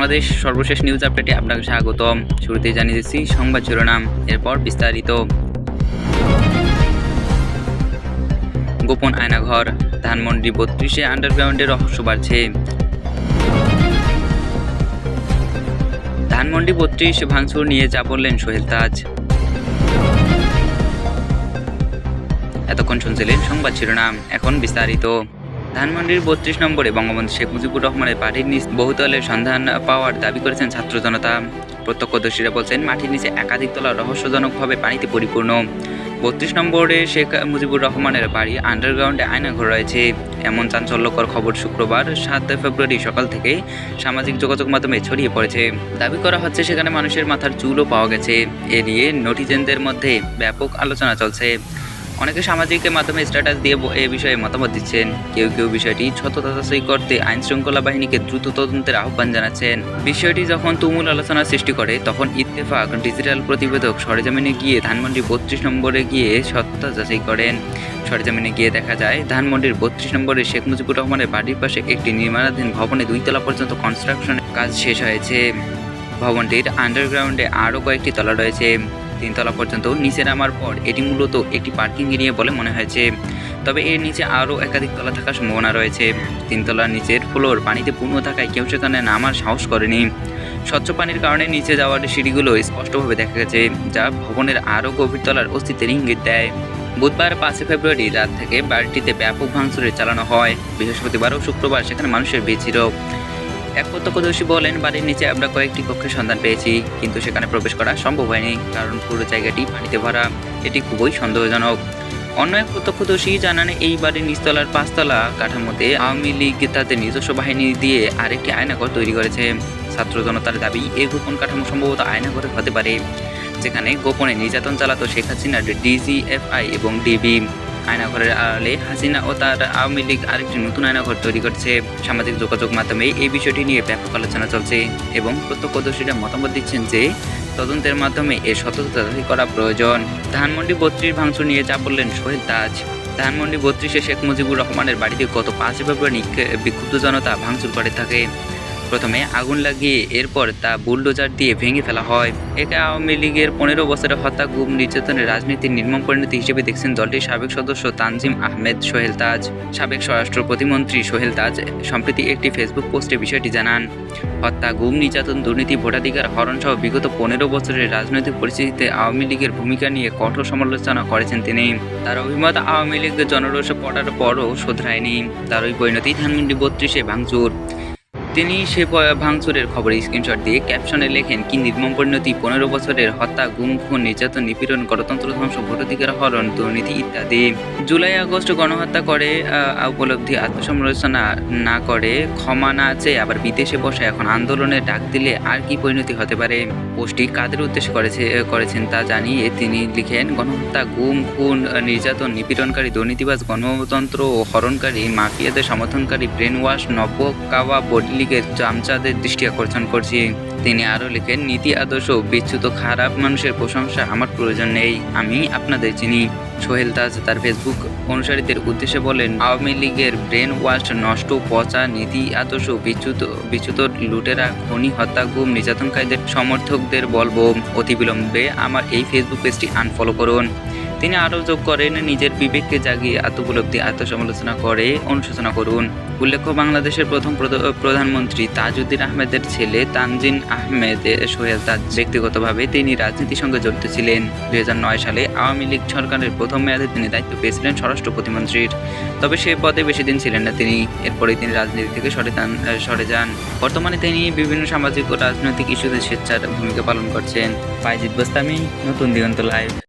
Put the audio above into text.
বাংলাদেশ সর্বশেষ নিউজ আপডেটে আপনাকে স্বাগতম। শুরুতেই জানিয়ে দিচ্ছি সংবাদ শিরোনাম, এরপর বিস্তারিত। গোপন আয়নাঘর, ধানমন্ডি বত্রিশে আন্ডারগ্রাউন্ডে রহস্য বাড়ছে। ধানমন্ডি বত্রিশ ভাঙচুর নিয়ে যা বললেন সোহেল তাজ। এতক্ষণ শুনছিলেন সংবাদ শিরোনাম, এখন বিস্তারিত। ধানমন্ডির বত্রিশ নম্বরে বঙ্গবন্ধু শেখ মুজিবুর রহমানের বাড়ির নিচ বহুতলের সন্ধান পাওয়ার দাবি করেছেন ছাত্র জনতা। প্রত্যক্ষদর্শীরা বলছেন, মাটির নিচে একাধিক তলা রহস্যজনকভাবে পানিতে পরিপূর্ণ। বত্রিশ নম্বরে শেখ মুজিবুর রহমানের বাড়ি আন্ডারগ্রাউন্ডে আয়না আয়নাঘর রয়েছে। এমন চাঞ্চল্যকর খবর শুক্রবার সাত ফেব্রুয়ারি সকাল থেকে সামাজিক যোগাযোগ মাধ্যমে ছড়িয়ে পড়েছে। দাবি করা হচ্ছে, সেখানে মানুষের মাথার চুলও পাওয়া গেছে। এ নিয়ে নটিজেনদের মধ্যে ব্যাপক আলোচনা চলছে। অনেকে সামাজিক মাধ্যমে স্ট্যাটাস দিয়ে এ বিষয়ে মতামত দিচ্ছেন। কেউ কেউ বিষয়টি সততা যাচাই করতে আইন শৃঙ্খলা বাহিনীকে দ্রুত তদন্তের আহ্বান জানাচ্ছেন। বিষয়টি যখন তুমুল আলোচনার সৃষ্টি করে, তখন ইত্তেফাক, ডিজিটাল প্রতিবেদক সরেজমিনে গিয়ে ধানমন্ডি বত্রিশ নম্বরে গিয়ে সত্যতা যাচাই করেন। সরেজমিনে গিয়ে দেখা যায়, ধানমন্ডির বত্রিশ নম্বরে শেখ মুজিবুর রহমানের বাড়ির পাশে একটি নির্মাণাধীন ভবনে দুই তলা পর্যন্ত কনস্ট্রাকশনের কাজ শেষ হয়েছে। ভবনটির আন্ডারগ্রাউন্ডে আরও কয়েকটি তলা রয়েছে। তিনতলা পর্যন্ত নিচে নামার পর এটি মূলত একটি পার্কিং এরিয়া বলে মনে হয়েছে। তবে এর নিচে আরও একাধিক তলা থাকার সম্ভাবনা রয়েছে। তিনতলার নিচের ফ্লোর পানিতে পূর্ণ থাকায় কেউ সেখানে নামার সাহস করেনি। স্বচ্ছ পানির কারণে নিচে যাওয়ার সিঁড়িগুলো স্পষ্টভাবে দেখা গেছে, যা ভবনের আরও গভীর তলার অস্তিত্বের ইঙ্গিত দেয়। বুধবার পাঁচই ফেব্রুয়ারি রাত থেকে বাড়িটিতে ব্যাপক ভাঙচুরের চালানো হয়। বৃহস্পতিবার ও শুক্রবার সেখানে মানুষের ভিড় এক প্রত্যক্ষদর্শী বলেন, বাড়ির নিচে আমরা কয়েকটি কক্ষের সন্ধান পেয়েছি, কিন্তু সেখানে প্রবেশ করা সম্ভব হয়নি, কারণ পুরো জায়গাটি পানিতে ভরা। এটি খুবই সন্দেহজনক। অন্য এক প্রত্যক্ষদর্শী জানান, এই বাড়ির নিচতলার পাঁচতলা কাঠামোতে আওয়ামী লীগ তাদের নিজস্ব বাহিনী দিয়ে আরেকটি আয়নাঘর তৈরি করেছে। ছাত্র জনতার দাবি এই গোপন কাঠামো সম্ভবত আয়নাঘরে হতে পারে, যেখানে গোপনে নির্যাতন চালাতো শেখ হাসিনার ডিজিএফআই এবং ডিবি। আয়নাঘরের আড়ালে হাসিনা ও তার আওয়ামী লীগ আরেকটি নতুন আয়নাঘর তৈরি করছে। সামাজিক যোগাযোগ মাধ্যমে এই বিষয়টি নিয়ে ব্যাপক আলোচনা চলছে এবং প্রত্যক্ষদর্শীরা মতামত দিচ্ছেন যে, তদন্তের মাধ্যমে এর সততা করা প্রয়োজন। ধানমন্ডি বত্রিশ ভাঙচুর নিয়ে যা বললেন সোহেল তাজ, ধানমন্ডি বত্রিশে শেখ মুজিবুর রহমানের বাড়িতে গত পাঁচই ফেব্রুয়ারি বিক্ষুব্ধ জনতা ভাঙচুর করে থাকে। প্রথমে আগুন লাগিয়ে এরপর তা বুলডোজার দিয়ে ভেঙে ফেলা হয়। একে আওয়ামী লীগের পনেরো বছরের হত্যা, গুম, নির্যাতনের রাজনীতির নির্মম পরিণতি হিসেবে দেখছেন দলটির সাবেক সদস্য তানজিম আহমেদ সোহেল তাজ। সাবেক স্বরাষ্ট্র প্রতিমন্ত্রী সোহেল তাজ সম্প্রতি একটি ফেসবুক পোস্টে বিষয়টি জানান। হত্যা, গুম, নির্যাতন, দুর্নীতি, ভোটাধিকার হরণ সহ বিগত পনেরো বছরের রাজনৈতিক পরিস্থিতিতে আওয়ামী লীগের ভূমিকা নিয়ে কঠোর সমালোচনা করেছেন তিনি। তার অভিমত আওয়ামী লীগ জনরোষে পড়ার পরও শোধরায়নি। তার ওই পরিণতি ধানমন্ডি বত্রিশে ভাঙচুর। তিনি সে ভাঙচুরের খবরে স্ক্রিনশট দিয়ে ক্যাপশনে লেখেন, কি নির্মম পরিণতি পনেরো বছরের হত্যা, গুম, খুন, নির্যাতন, নিপীড়ন, গণতন্ত্র ধ্বংস, ভোটাধিকার হরণ, দুর্নীতি ইত্যাদি। জুলাই আগস্ট গণহত্যা করে উপলব্ধি আত্মসমালোচনা না করে ক্ষমা না চেয়ে আবার বিদেশে বসে এখন আন্দোলনের ডাক দিলে আর কি পরিণতি হতে পারে? পোস্টটি কাদের উদ্দেশ্যে করেছে করেছেন তা জানিয়ে তিনি লিখেন, গণহত্যা, গুম, খুন নির্যাতন, নিপীড়নকারী, দুর্নীতিবাজ, গণতন্ত্র ও হরণকারী, মাফিয়াদের সমর্থনকারী ব্রেন ওয়াশ নব্য, কাওয়া বডি লীগের চামচাদের দৃষ্টি আকর্ষণ করছি। তিনি আরও লিখেন, নীতি আদর্শ বিচ্যুত খারাপ মানুষের প্রশংসা আমার প্রয়োজন নেই, আমি আপনাদের চিনি। সোহেল তাজ তার ফেসবুক অনুসারীদের উদ্দেশ্যে বলেন, আওয়ামী লীগের ব্রেন ওয়াশ নষ্ট, পচা, নীতি আদর্শ বিচ্যুত বিচ্যুত লুটেরা, খনি, হত্যা, গুম, নির্যাতনকারীদের সমর্থকদের বলব। অতিবিলম্বে আমার এই ফেসবুক পেজটি আনফলো করুন। তিনি আরও যোগ করেন, নিজের বিবেককে জাগিয়ে আত্মোপলব্ধি আত্মসমালোচনা করে অনুশোচনা করুন। উল্লেখ্য, বাংলাদেশের প্রথম প্রধ- প্রধানমন্ত্রী তাজউদ্দিন আহমেদের ছেলে তানজিন আহমেদ সোহেল তাজ ব্যক্তিগতভাবে তিনি রাজনীতির সঙ্গে জড়িত ছিলেন। দুই সালে আওয়ামী লীগ সরকারের প্রথম মেয়াদে তিনি দায়িত্ব পেয়েছিলেন স্বরাষ্ট্র প্রতিমন্ত্রীর। তবে সে পদে বেশি দিন ছিলেন না তিনি। এরপরে তিনি রাজনীতি থেকে সরে সরে যান। বর্তমানে তিনি বিভিন্ন সামাজিক ও রাজনৈতিক ইস্যুতে স্বেচ্ছার ভূমিকা পালন করছেন। বাইজিদ বোস্তামি, নতুন দিগন্ত লাইভ।